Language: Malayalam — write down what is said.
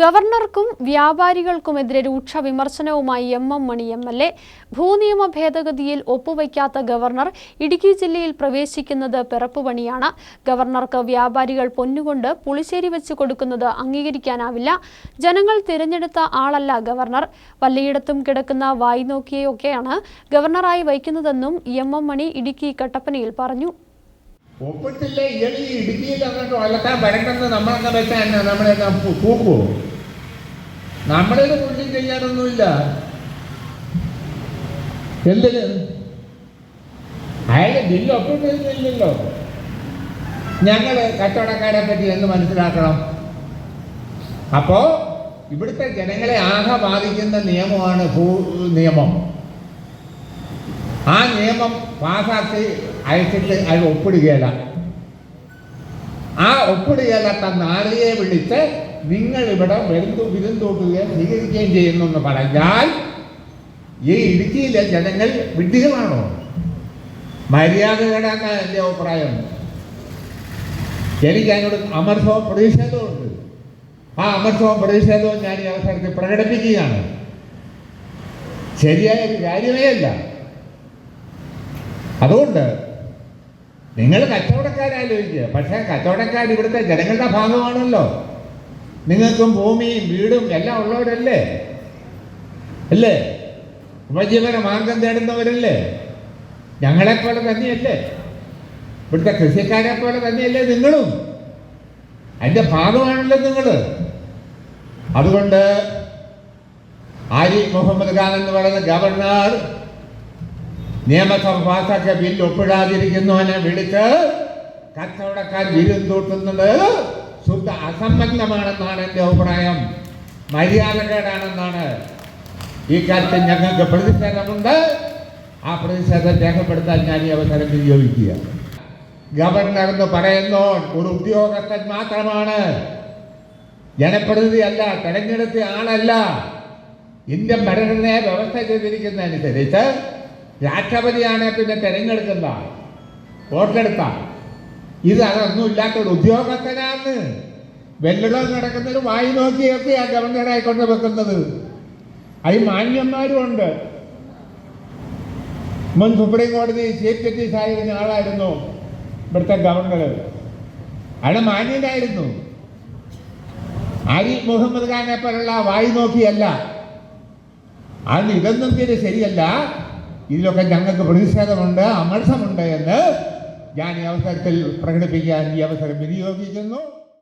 ഗവർണർക്കും വ്യാപാരികൾക്കുമെതിരെ രൂക്ഷ വിമർശനവുമായി M M Mani M L A. ഭൂനിയമ ഭേദഗതിയിൽ ഒപ്പുവയ്ക്കാത്ത ഗവർണർ ഇടുക്കി ജില്ലയിൽ പ്രവേശിക്കുന്നത് പിറപ്പുപണിയാണ്. ഗവർണർക്ക് വ്യാപാരികൾ പൊന്നുകൊണ്ട് പുളിശ്ശേരി വെച്ച് കൊടുക്കുന്നത് അംഗീകരിക്കാനാവില്ല. ജനങ്ങൾ തിരഞ്ഞെടുത്ത ആളല്ല ഗവർണർ. വല്ലയിടത്തും കിടക്കുന്ന വായി നോക്കിയൊക്കെയാണ് ഗവർണറായി വയ്ക്കുന്നതെന്നും എം എം മണി ഇടുക്കി കട്ടപ്പനയിൽ പറഞ്ഞു. ഒപ്പിട്ടില്ല ഇയാൾ ഈ ഇടുക്കിയിൽ അങ്ങോട്ട് വലക്കാൻ വരണ്ടെന്ന് നമ്മളെന്താ വെച്ചാൽ നമ്മളെന്താ കൂക്കുവോ നമ്മളിത് പുള്ളി ചെയ്യാനൊന്നുമില്ല എന്തിന്? അയാൾ ബില്ല് ഒപ്പിട്ടില്ലല്ലോ ഞങ്ങൾ കച്ചവടക്കാരെ പറ്റി എന്ന് മനസ്സിലാക്കണം. അപ്പോ ഇവിടുത്തെ ജനങ്ങളെ ആകെ ബാധിക്കുന്ന നിയമമാണ് ഭൂ നിയമം. ആ നിയമം പാസാക്കി അയച്ചിട്ട് അത് ഒപ്പിടുകയില്ല. ആ ഒപ്പിടുകയില്ലാത്ത നാളിയെ വിളിച്ച് നിങ്ങൾ ഇവിടെ വരുന്നു വിരുന്തോട്ടുകയും സ്വീകരിക്കുകയും ചെയ്യുന്നു എന്ന് പറഞ്ഞാൽ ഈ ഇടുക്കിയിലെ ജനങ്ങൾ വിഡ്ഢികളാണോ? മര്യാദകേടാണ് എന്റെ അഭിപ്രായം. എനിക്ക് അതിനോട് അമർഷവും പ്രതിഷേധമുണ്ട് ആ അമർഷവും പ്രതിഷേധവും ഞാൻ ഈ അവസരത്തിൽ പ്രകടിപ്പിക്കുകയാണ്. ശരിയായ കാര്യമേ അല്ല. അതുകൊണ്ട് നിങ്ങൾ കച്ചവടക്കാരാലോചിക്കുക പക്ഷേ കച്ചവടക്കാർ ഇവിടുത്തെ ജനങ്ങളുടെ ഭാഗമാണല്ലോ. നിങ്ങൾക്കും ഭൂമിയും വീടും എല്ലാം ഉള്ളവരല്ലേ? അല്ലേ? ഉപജീവന മാർഗം തേടുന്നവരല്ലേ? ഞങ്ങളെപ്പോലെ തന്നെയല്ലേ? ഇവിടുത്തെ കൃഷിക്കാരെ പോലെ തന്നെയല്ലേ നിങ്ങളും? അതിന്റെ ഭാഗമാണല്ലോ നിങ്ങൾ. അതുകൊണ്ട് ആരിഫ് മുഹമ്മദ് ഖാൻ എന്ന് പറയുന്ന ഗവർണർ നിയമസഭ പാസാക്കിയ ബില്ല് ഒപ്പിടാതിരിക്കുന്നവനെ വിളിച്ച് കച്ചവടക്കാർ വിരുന്തൂട്ടുന്നത് ശുദ്ധ അസംബന്ധമാണെന്നാണ് എന്റെ അഭിപ്രായം. മര്യാദകേടാണെന്നാണ്. ഈ കാര്യത്തിൽ ഞങ്ങൾക്ക് പ്രതിഷേധമുണ്ട്. ആ പ്രതിഷേധം രേഖപ്പെടുത്താൻ ഞാൻ ഈ അവസരം വിനിയോഗിക്കുക. ഗവർണർ എന്ന് പറയുന്നോ ഒരു ഉദ്യോഗസ്ഥൻ മാത്രമാണ്. ജനപ്രതിനിധി അല്ല തെരഞ്ഞെടുത്ത ആളല്ല. ഇന്ത്യൻ ഭരണഘടനയെ വ്യവസ്ഥ ചെയ്തിരിക്കുന്നതനുസരിച്ച് രാഷ്ട്രപതിയാണ് പിന്നെ തെരഞ്ഞെടുക്കുന്ന വോട്ടെടുത്ത ഇത് അതൊന്നും ഇല്ലാത്ത ഒരു ഉദ്യോഗസ്ഥനാണ്. വെല്ലുകൾ നടക്കുന്നത് വായി നോക്കിയൊക്കെയാണ് ഗവർണറായി കൊണ്ട് വെക്കുന്നത്. അതിൽ മാന്യന്മാരും ഉണ്ട്. മുൻ സുപ്രീം കോടതി ചീഫ് ജസ്റ്റിസ് ആയിരുന്ന ആളായിരുന്നു ഇവിടുത്തെ ഗവർണർ അയാൾ മാന്യനായിരുന്നു. ആരിഫ് മുഹമ്മദ് ഖാനെ പോലുള്ള വായി നോക്കിയല്ല. അത് ഇതൊന്നും തീരെ ശരിയല്ല. ഇതിലൊക്കെ ഞങ്ങൾക്ക് പ്രതിഷേധമുണ്ട് അമർഷമുണ്ട് എന്ന് ഞാൻ ഈ അവസരത്തിൽ പ്രകടിപ്പിക്കാൻ ഈ അവസരം വിനിയോഗിക്കുന്നു.